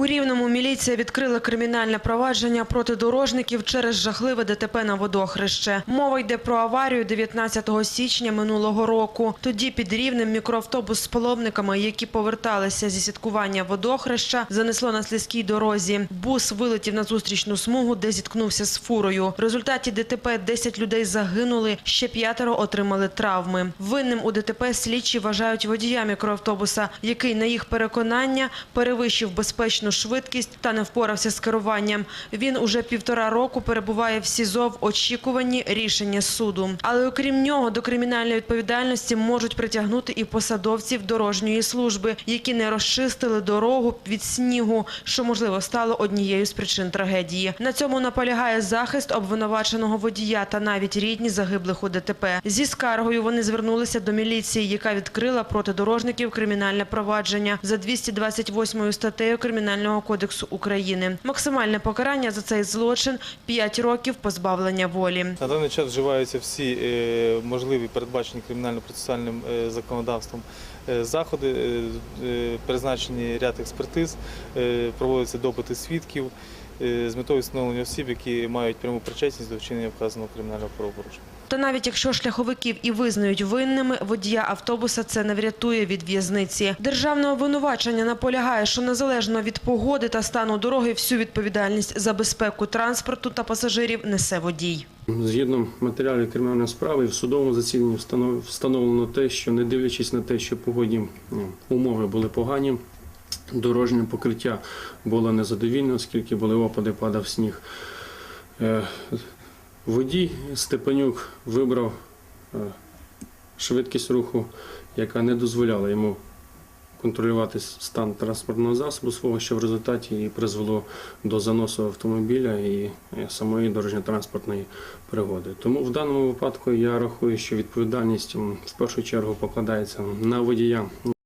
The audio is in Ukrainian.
У Рівному міліція відкрила кримінальне провадження проти дорожників через жахливе ДТП на водохреще. Мова йде про аварію 19 січня минулого року. Тоді під Рівнем мікроавтобус з паломниками, які поверталися зі святкування водохреща, занесло на слизькій дорозі. Бус вилетів на зустрічну смугу, де зіткнувся з фурою. В результаті ДТП 10 людей загинули, ще п'ятеро отримали травми. Винним у ДТП слідчі вважають водія мікроавтобуса, який, на їх переконання, перевищив безпечну швидкість та не впорався з керуванням. Він уже півтора року перебуває в СІЗО в очікуванні рішення суду. Але окрім нього, до кримінальної відповідальності можуть притягнути і посадовців дорожньої служби, які не розчистили дорогу від снігу, що можливо стало однією з причин трагедії. На цьому наполягає захист обвинуваченого водія та навіть рідні загиблих у ДТП. Зі скаргою вони звернулися до міліції, яка відкрила проти дорожників кримінальне провадження за 228 статтею Кримінального кодексу України. Максимальне покарання за цей злочин – 5 років позбавлення волі. На даний час вживаються всі е, можливі передбачені кримінально-процесуальним е, законодавством е, заходи, призначені ряд експертиз, проводяться допити свідків з метою встановлення осіб, які мають пряму причетність до вчинення вказаного кримінального правопорушення. Та навіть якщо шляховиків і визнають винними, водія автобуса це не врятує від в'язниці. Державне обвинувачення наполягає, що незалежно від погоди та стану дороги всю відповідальність за безпеку транспорту та пасажирів несе водій. Згідно матеріалів кримінальної справи, в судовому засіданні встанов- встановлено те, що не дивлячись на те, що погодні умови були погані, дорожнє покриття було незадовільне, оскільки були опади, падав сніг. Е, Водій Степанюк вибрав е, швидкість руху, яка не дозволяла йому контролювати стан транспортного засобу свого, що в результаті і призвело до заносу автомобіля і е, самої дорожньо-транспортної пригоди. Тому в даному випадку я рахую, що відповідальність в першу чергу покладається на водія.